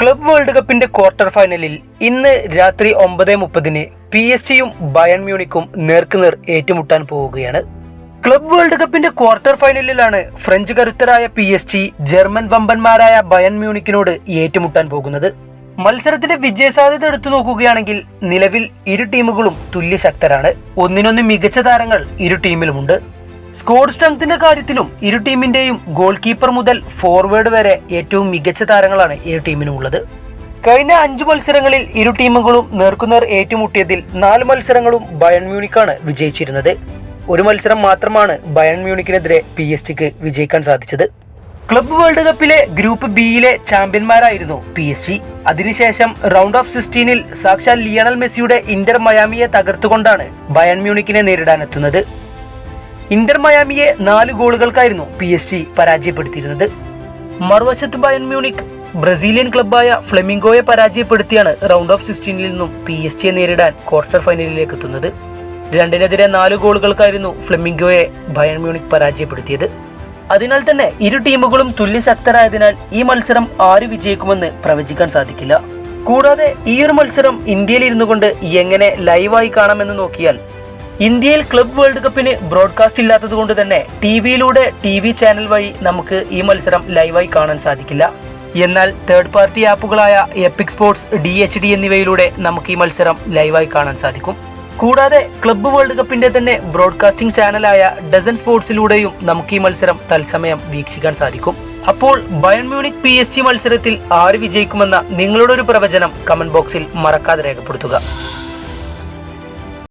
Club world കപ്പിന്റെ quarter ഫൈനലിൽ ഇന്ന് രാത്രി ഒമ്പത് മുപ്പതിന് പി എസ് ടിയും ബയൺ മ്യൂണിക്കും നേർക്കുനേർ ഏറ്റുമുട്ടാൻ പോവുകയാണ്. ക്ലബ് വേൾഡ് കപ്പിന്റെ ക്വാർട്ടർ ഫൈനലിലാണ് ഫ്രഞ്ച് കരുത്തരായ പി എസ് ടി ജർമ്മൻ വമ്പന്മാരായ ബയൺ മ്യൂണിക്കിനോട് ഏറ്റുമുട്ടാൻ പോകുന്നത്. മത്സരത്തിന്റെ വിജയസാധ്യത എടുത്തു നോക്കുകയാണെങ്കിൽ നിലവിൽ ഇരു ടീമുകളും തുല്യശക്തരാണ്. ഒന്നിനൊന്ന് മികച്ച താരങ്ങൾ ഇരു ടീമിലുമുണ്ട്. സ്കോഡ് സ്ട്രെങ്ത്തിന്റെ കാര്യത്തിലും ഇരു ടീമിന്റെയും ഗോൾ കീപ്പർ മുതൽ ഫോർവേഡ് വരെ ഏറ്റവും മികച്ച താരങ്ങളാണ് ഇരു ടീമിനും ഉള്ളത്. കഴിഞ്ഞ അഞ്ചു മത്സരങ്ങളിൽ ഇരു ടീമുകളും നേർക്കുനേർ ഏറ്റുമുട്ടിയതിൽ നാല് മത്സരങ്ങളും ബയൺ മ്യൂണിക്കാണ് വിജയിച്ചിരുന്നത്. ഒരു മത്സരം മാത്രമാണ് ബയൺ മ്യൂണിക്കിനെതിരെ പി എസ് ടിക്ക് വിജയിക്കാൻ സാധിച്ചത്. ക്ലബ്ബ് വേൾഡ് കപ്പിലെ ഗ്രൂപ്പ് ബിയിലെ ചാമ്പ്യന്മാരായിരുന്നു പി എസ് ജി അതിനുശേഷം റൗണ്ട് ഓഫ് സിക്സ്റ്റീനിൽ സാക്ഷാൽ ലിയണൽ മെസ്സിയുടെ ഇന്റർ മയാമിയെ തകർത്തുകൊണ്ടാണ് ബയൺ മ്യൂണിക്കിനെ നേരിടാനെത്തുന്നത്. ഇന്റർ മയാമിയെ നാല് ഗോളുകൾക്കായിരുന്നു പി എസ് ജി പരാജയപ്പെടുത്തിയിരുന്നത്. മറുവശത്ത് ബയൺ മ്യൂണിക് ബ്രസീലിയൻ ക്ലബ്ബായ ഫ്ലെമിംഗോയെ പരാജയപ്പെടുത്തിയാണ് റൗണ്ട് ഓഫ് സിക്സ്റ്റീനിൽ നിന്നും പി എസ് ജിയെ നേരിടാൻ ക്വാർട്ടർ ഫൈനലിലേക്ക് എത്തുന്നത്. രണ്ടിനെതിരെ നാല് ഗോളുകൾക്കായിരുന്നു ഫ്ലെമിംഗോയെ ബയൺ മ്യൂണിക് പരാജയപ്പെടുത്തിയത്. അതിനാൽ തന്നെ ഇരു ടീമുകളും തുല്യശക്തരായതിനാൽ ഈ മത്സരം ആര് വിജയിക്കുമെന്ന് പ്രവചിക്കാൻ സാധിക്കില്ല. കൂടാതെ ഈ ഒരു മത്സരം ഇന്ത്യയിൽ ഇരുന്നു കൊണ്ട് എങ്ങനെ ലൈവായി കാണാമെന്ന് നോക്കിയാൽ ഇന്ത്യയിൽ ക്ലബ് വേൾഡ് കപ്പിന് ബ്രോഡ്കാസ്റ്റ് ഇല്ലാത്തത് കൊണ്ട് തന്നെ ടി വിയിലൂടെ ടി വി ചാനൽ വഴി നമുക്ക് ഈ മത്സരം ലൈവായി കാണാൻ സാധിക്കില്ല. എന്നാൽ third party ആപ്പുകളായ Epic Sports D H D എന്നിവയിലൂടെ നമുക്ക് ഈ മത്സരം ലൈവായി കാണാൻ സാധിക്കും. കൂടാതെ ക്ലബ് വേൾഡ് കപ്പിന്റെ തന്നെ ബ്രോഡ്കാസ്റ്റിംഗ് ചാനലായ ഡസൻ സ്പോർട്സിലൂടെയും നമുക്ക് ഈ മത്സരം തത്സമയം വീക്ഷിക്കാൻ സാധിക്കും. അപ്പോൾ Bayern Munich P S T മത്സരത്തിൽ ആര് വിജയിക്കുമെന്ന നിങ്ങളുടെ ഒരു പ്രവചനം കമന്റ് ബോക്സിൽ മറക്കാതെ രേഖപ്പെടുത്തുക.